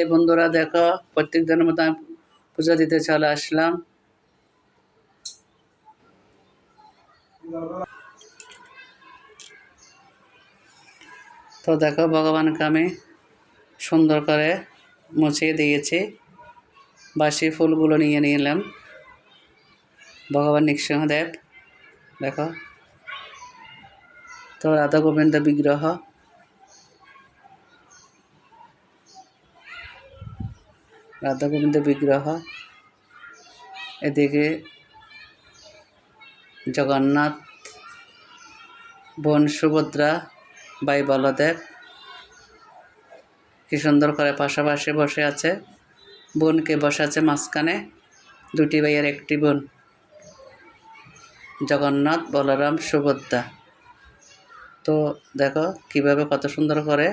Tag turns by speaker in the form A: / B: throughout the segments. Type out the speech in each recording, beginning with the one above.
A: এই বন্ধুরা দেখো প্রত্যেক দিনের মতো আমি পূজা দিতে চলে আসলাম। তো দেখো, ভগবানকে আমি সুন্দর করে মুছিয়ে দিয়েছি। বাসি ফুলগুলো নিয়ে নিলাম। ভগবান নৃসিংহদেব, দেখো। তো রাধা গোবিন্দ বিগ্রহ। রাধা গোবিন্দ বিগ্রহ। এদিকে জগন্নাথ, বোন সুভদ্রা বাই বলদেব, কি সুন্দর করে পাশাপাশি বসে আছে। বোনকে বসে আছে মাঝখানে, দুটি ভাইয়ের একটি বোন। জগন্নাথ, বলরাম, সুভদ্রা। তো দেখো কীভাবে কত সুন্দর করে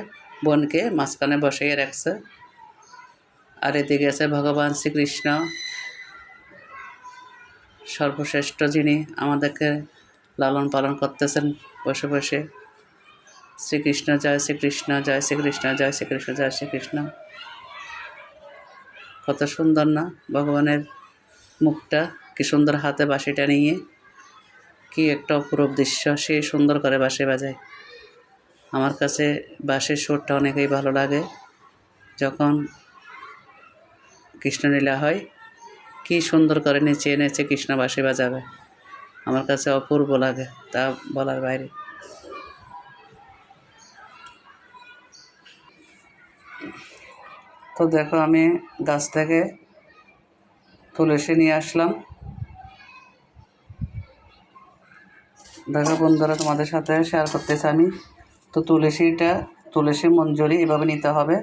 A: বোনকে মাঝখানে বসিয়ে রাখছে। আর এদিকে আছে ভগবান শ্রীকৃষ্ণ। সর্বশ্রেষ্ঠ যিনি আমাদেরকে লালন পালন করতেছেন, বসে বসে। শ্রীকৃষ্ণ জয় শ্রীকৃষ্ণ জয় শ্রীকৃষ্ণ জয় শ্রীকৃষ্ণ জয় শ্রীকৃষ্ণ। কত সুন্দর না ভগবানের মুখটা, কি সুন্দর হাতে বাঁশিটা নিয়ে, কি একটা অপরূপ দৃশ্য, সে সুন্দর করে বাঁশি বাজায়। আমার কাছে বাঁশির সুরটা অনেকেই ভালো লাগে। যখন কৃষ্ণলীলা হয়। কি সুন্দর করে নেচে নেচে কৃষ্ণ বাঁশি বাজাবে। আমার কাছে অপূর্ব লাগে তা বলার বাইরে। তো দেখো আমি গাছ থেকে তুলসী নিয়ে আসলাম। দেখো বন্ধুরা, তোমাদের সাথে শেয়ার করতেছি আমি। তো তুলসীটা, তুলসী মঞ্জুরি এভাবে নিতে হবে।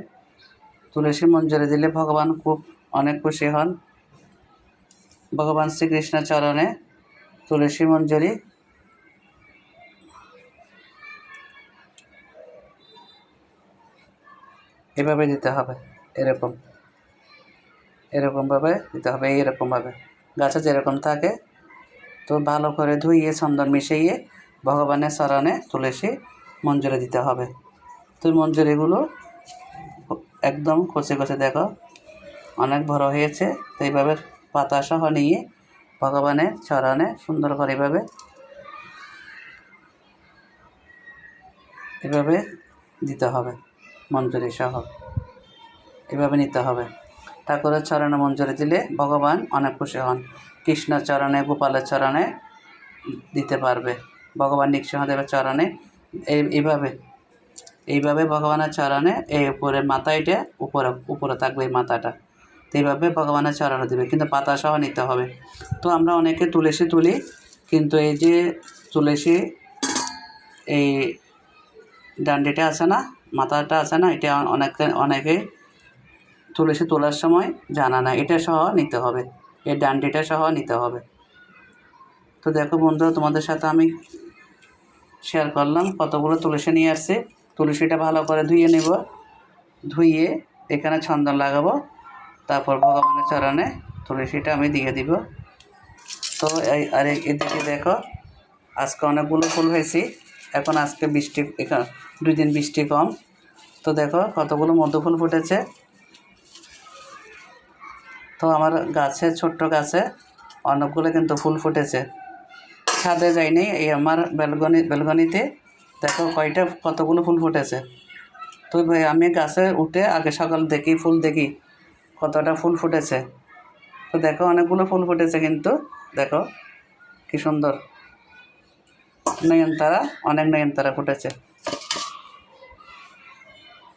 A: তুলসী মঞ্জুরি দিলে ভগবান খুব অনেক খুশি হন। ভগবান শ্রীকৃষ্ণের চরণে তুলসী মঞ্জুরি। এভাবে দিতে হবে, এরকম। এরকমভাবে দিতে হবে, এইরকমভাবে। গাছে যেরকম থাকে, তো ভালো করে ধুইয়ে চন্দন মিশিয়ে ভগবানের চরণে তুলসী মঞ্জুরি দিতে হবে। তো মঞ্জুরিগুলো একদম কচে কচে দেখো অনেক বড় হয়েছে, তো এইভাবে পাতা সহ নিয়ে ভগবানের চরণে সুন্দর করে এভাবে এভাবে দিতে হবে, মঞ্জুরি সহ এভাবে নিতে হবে। ঠাকুরের চরণে মঞ্জুরি দিলে ভগবান অনেক খুশি হন। কৃষ্ণ চরণে, গোপালের চরণে দিতে পারবে। ভগবান নৃসিংহদেবের চরণে এই, এইভাবে এইভাবে ভগবানের চরণে এই উপরে মাথাইটা উপরে উপরে থাকবে এই মাথাটা। তো এইভাবে ভগবানের চরণে দেবে, কিন্তু পাতা সহ নিতে হবে। তো আমরা অনেকে তুলসী তুলি, কিন্তু এই যে তুলসী, এই ডান্ডিটা আছে না, মাথাটা আছে না, এটা অনেকে অনেকে তুলসী তোলার সময় জানা না, এটা সহ নিতে হবে, এই ডান্ডিটা সহ নিতে হবে। তো দেখো বন্ধুরা, তোমাদের সাথে আমি শেয়ার করলাম, কতগুলো তুলসী নিয়ে আসছে। তুলসীটা ভালো করে ধুয়ে নেব, ধুয়ে এখানে ছন্দন লাগাবো। তারপর ভগবানের চরণে তুলসীটা আমি দিয়ে দিব। তো এই আর এদিকে দেখো, আজকে অনেকগুলো ফুল হয়েছি। এখন আজকে বৃষ্টি এখানে দুই দিন বৃষ্টি কম। তো দেখো, কতগুলো মধ্য ফুল ফুটেছে। তো আমার গাছে, ছোট্ট গাছে অনেকগুলো কিন্তু ফুল ফুটেছে। ছাদে যায়নি এই আমার বেলগনি বেলগনিতে দেখো কয়টা কতগুলো ফুল ফুটেছে। তো ভাই, আমি গাছে উঠে আগে সকাল দেখি, ফুল দেখি। কতটা ফুল ফুটেছে। তো দেখো অনেকগুলো ফুল ফুটেছে কিন্তু, দেখো কি সুন্দর। নয়নতারা অনেক নয়নতারা ফুটেছে।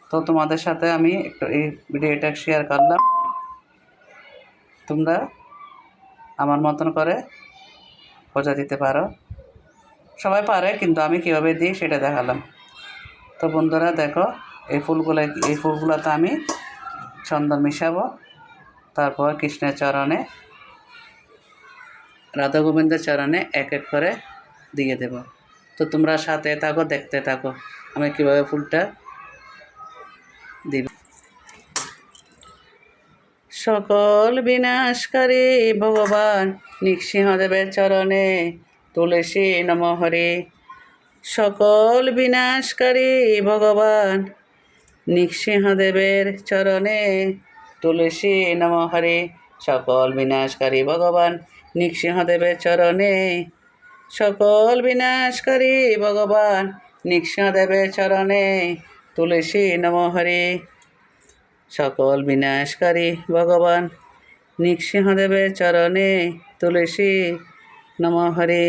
A: তো তোমাদের সাথে আমি একটু এই ভিডিওটা শেয়ার করলাম। তোমরা আমার মতন করে পূজা দিতে পারো। সবাই পারে, কিন্তু আমি কীভাবে দিই সেটা দেখালাম। তো বন্ধুরা দেখো, এই ফুলগুলো, এই ফুলগুলোতে আমি চন্দন মিশাবো, তারপর কৃষ্ণের চরণে রাধা গোবিন্দের চরণে এক এক করে দিয়ে দেব। তো তোমরা সাথে থাকো, দেখতে থাকো, আমি কীভাবে ফুলটা দিব। সকল বিনাশকারী ভগবান নৃসিংহদেবের চরণে তুলসী নম হরে। সকল বিনাশকারী ভগবান নৃসিংহদেবের চরণে তুলসী নম হরে। সকল বিনাশকারী ভগবান নৃসিংহদেবের চরণে। সকল বিনাশকারী ভগবান নৃসিংহদেবের চরণে তুলসী নম হরে। সকল বিনাশকারী ভগবান নৃসিংহদেবের চরণে তুলসী নম হরে।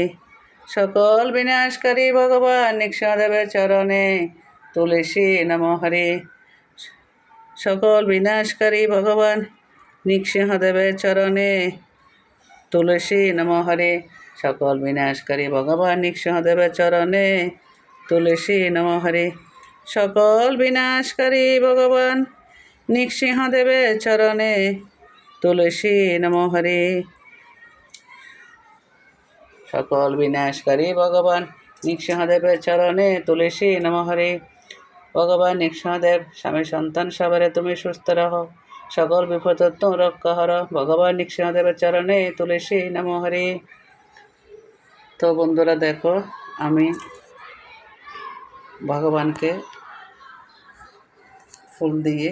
A: সকল বিনাশকারী ভগবান নৃসিংহদেবের চরণে তুলসী নম হরে। সকল বিনাশকারী ভগবান, নৃসিংহদেবের চরণে তুলসী নম হরে। সকল বিনাশকারী ভগবান, নৃসিংহদেবের চরণে তুলসী নম হরে। সকল বিনাশকারী ভগবান, নৃসিংহদেবের চরণে তুলসী নম হরে। সকল বিনাশকারী ভগবান, নৃসিংহদেবের চরণে তুলসী নম হরে। ভগবান নৃসিংহদেব স্বামী সন্তান সবারে তুমি সুস্থ রহ। সকল বিপদ রক্ষা হর। ভগবান নৃসিংহদেবের চরণে তুলসী নম হরে। তো বন্ধুরা দেখো, আমি ভগবানকে ফুল দিয়ে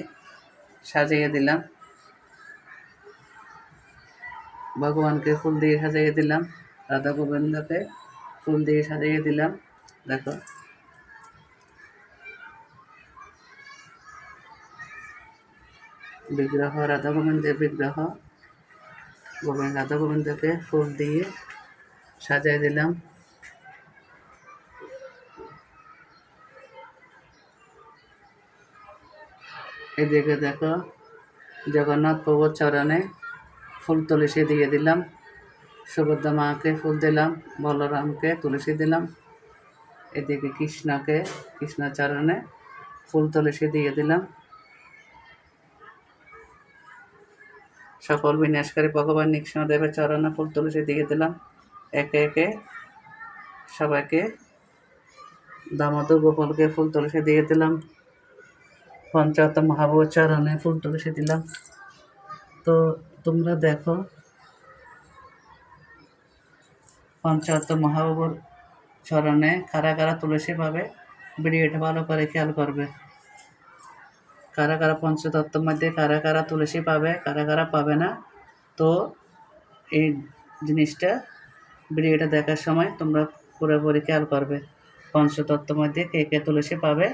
A: সাজিয়ে দিলাম। ভগবানকে ফুল দিয়ে সাজিয়ে দিলাম। রাধা গোবিন্দকে ফুল দিয়ে সাজিয়ে দিলাম। দেখো। বিগ্রহ রাধা গোবিন্দের বিগ্রহ। গোবিন্দ রাধা গোবিন্দকে ফুল দিয়ে সাজিয়ে দিলাম। এদিকে দেখো, জগন্নাথ প্রভুর চরণে ফুল তুলসী দিয়ে দিলাম। সুভদ্রা মাকে ফুল দিলাম, বলরামকে তুলসী দিলাম। এদিকে কৃষ্ণকে কৃষ্ণ চরণে ফুল তুলসী দিয়ে দিলাম। সকল বিনাশকারী ভগবান নৃসিংহদেবের চরণে ফুল তুলসী দিয়ে দিলাম। একে একে সবাইকে দামোদর গোপালকে ফুল তুলসী দিয়ে দিলাম। পঞ্চায়েত মহাবুর চরণে ফুল তুলসী দিলাম। তো তোমরা দেখো, পঞ্চায়েত মহাবাবুর চরণে কারা কারা তুলসী পাবে ভিডিওটা ভালো করে খেয়াল করবে। কারা কারা পঞ্চতত্ত্বের মধ্যে কারা কারা তুলসী পাবে, কারা কারা পাবে না, তো এই জিনিসটা, ভিডিওটা দেখার সময় তোমরা পুরোপুরি খেয়াল করবে, পঞ্চতত্ত্বের মধ্যে কে কে তুলসী পাবে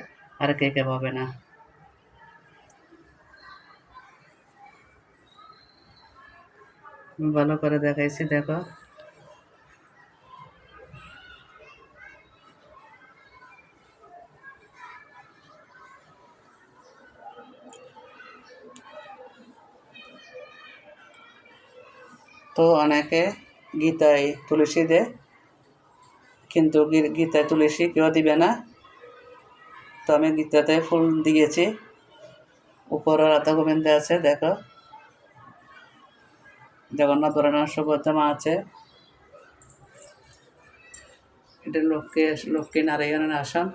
A: আর কে কে পাবে না। ভালো করে দেখাইছি, দেখো। তো অনেকে গীতায় তুলসী দেয় কিন্তু গীতায় তুলসী কেউ দিবে না। তো আমি গীতাতে ফুল দিয়েছি। উপরে রাধা গোবিন্দ আছে, দেখো। জগন্নাথ বরণা সুভদ্রা মা আছে। এটা লক্ষ্মী লক্ষ্মী নারায়ণের আসন।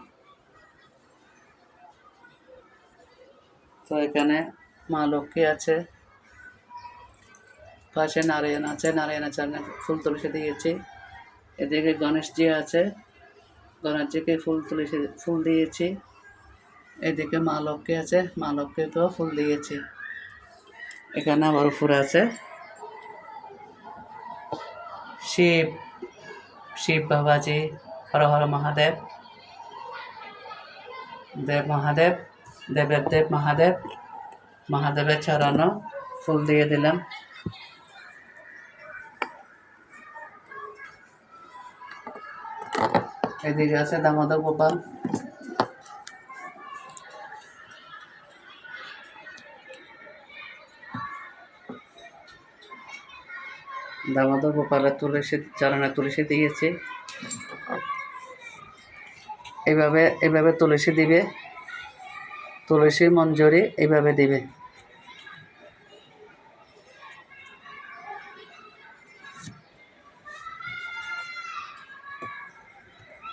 A: তো এখানে মা লক্ষ্মী আছে। পাশে নারায়ণ আছে, নারায়ণের চরণে ফুল তুলসী দিয়েছি। এদিকে গণেশজি আছে, গণেশজিকে ফুল তুলসী, ফুল দিয়েছি। এদিকে মা লক্ষ্মী আছে, মা লক্ষ্মীকেও ফুল দিয়েছি। এখানে আবার উপরে আছে। শিব শিব বাবাজি, হর হর মহাদেব। দেব মহাদেব, দেবের দেব মহাদেব। মহাদেবের চরণ ফুল দিয়ে দিলাম। এদিকে আছে, দামোদর গোপাল। দামোদর গোপালের তুলসী, চরণে তুলসী দিয়েছি। এইভাবে এইভাবে তুলসী দিবে। তুলসী মঞ্জুরি এইভাবে দিবে।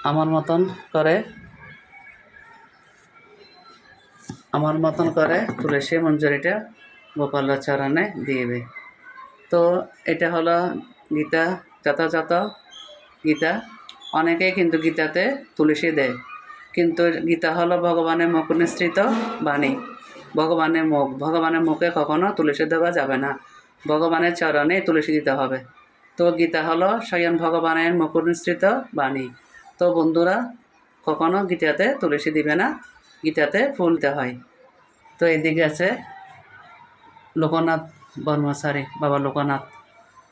A: আমার মতন করে, আমার মতন করে তুলসী মঞ্জুরিটা গোপালের চরণে দিবে। তো এটা হলো গীতা, যথাযথ গীতা। অনেকেই কিন্তু গীতাতে তুলসী দেয়, কিন্তু গীতা হলো ভগবানের মুখ নিঃসৃত বাণী। ভগবানের মুখ, ভগবানের মুখে কখনো তুলসী দেওয়া যাবে না। ভগবানের চরণে তুলসী দিতে হবে। তো গীতা হলো স্বয়ং ভগবানের মুখ নিঃসৃত বাণী। তো বন্ধুরা, কখনো গীতাতে তুলসী দিবে না, গীতাতে ফুল দিতে হয়। তো এদিকে আছে লোকনাথ বর্মচারী, বাবা লোকনাথ।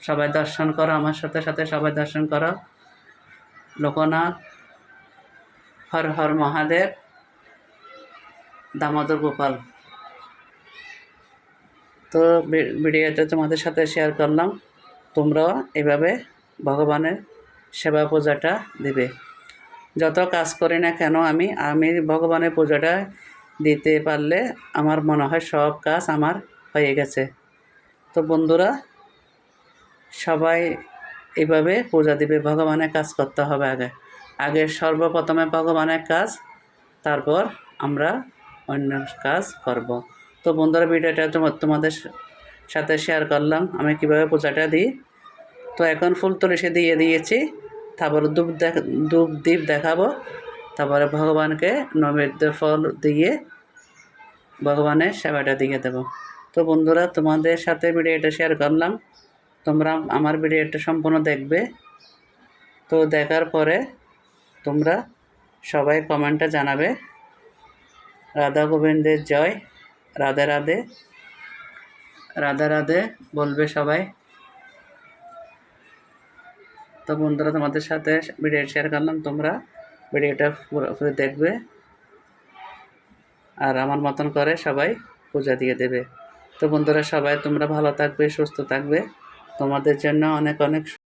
A: সবাই দর্শন করো আমার সাথে সাথে সবাই দর্শন করো। লোকনাথ, হর হর মহাদেব, দামোদর গোপাল। তো ভিডিওটা তোমাদের সাথে শেয়ার করলাম। তোমরাও এভাবে ভগবানের সেবা পূজাটা দিবে। যত কাজ করি না কেন, আমি আমি ভগবানের পূজাটা দিতে পারলে আমার মনে হয় সব কাজ আমার হয়ে গেছে। তো বন্ধুরা, সবাই এইভাবে পূজা দিবে, ভগবানের কাজ করতে হবে আগে। আগে সর্বপ্রথমে ভগবানের কাজ, তারপর আমরা অন্য কাজ করব। তো বন্ধুরা, ভিডিওটা তোমা- তোমাদের সাথে শেয়ার করলাম, আমি কীভাবে পূজাটা দিই। তো এখন ফুল তুলসী দিয়ে দিয়েছি। তারপর দেখ, ধূপ দ্বীপ দেখাবো। তারপরে ভগবানকে নৈবেদ্য ফল দিয়ে ভগবানের সেবাটা দিয়ে দেবো। তো বন্ধুরা, তোমাদের সাথে ভিডিওটা শেয়ার করলাম। তোমরা আমার ভিডিওটা সম্পূর্ণ দেখবে। তো দেখার পরে তোমরা সবাই কমেন্টটা জানাবে। রাধা গোবিন্দের জয়। রাধে রাধে। রাধে রাধে বলবে সবাই। তো বন্ধুরা, তোমাদের সাথে ভিডিও শেয়ার করলাম। তোমরা ভিডিওটা পুরোপুরি দেখবে। আর আমার মতন করে সবাই পূজা দিয়ে দেবে। তো বন্ধুরা, সবাই তোমরা ভালো থাকবে, সুস্থ থাকবে। তোমাদের জন্য অনেক অনেক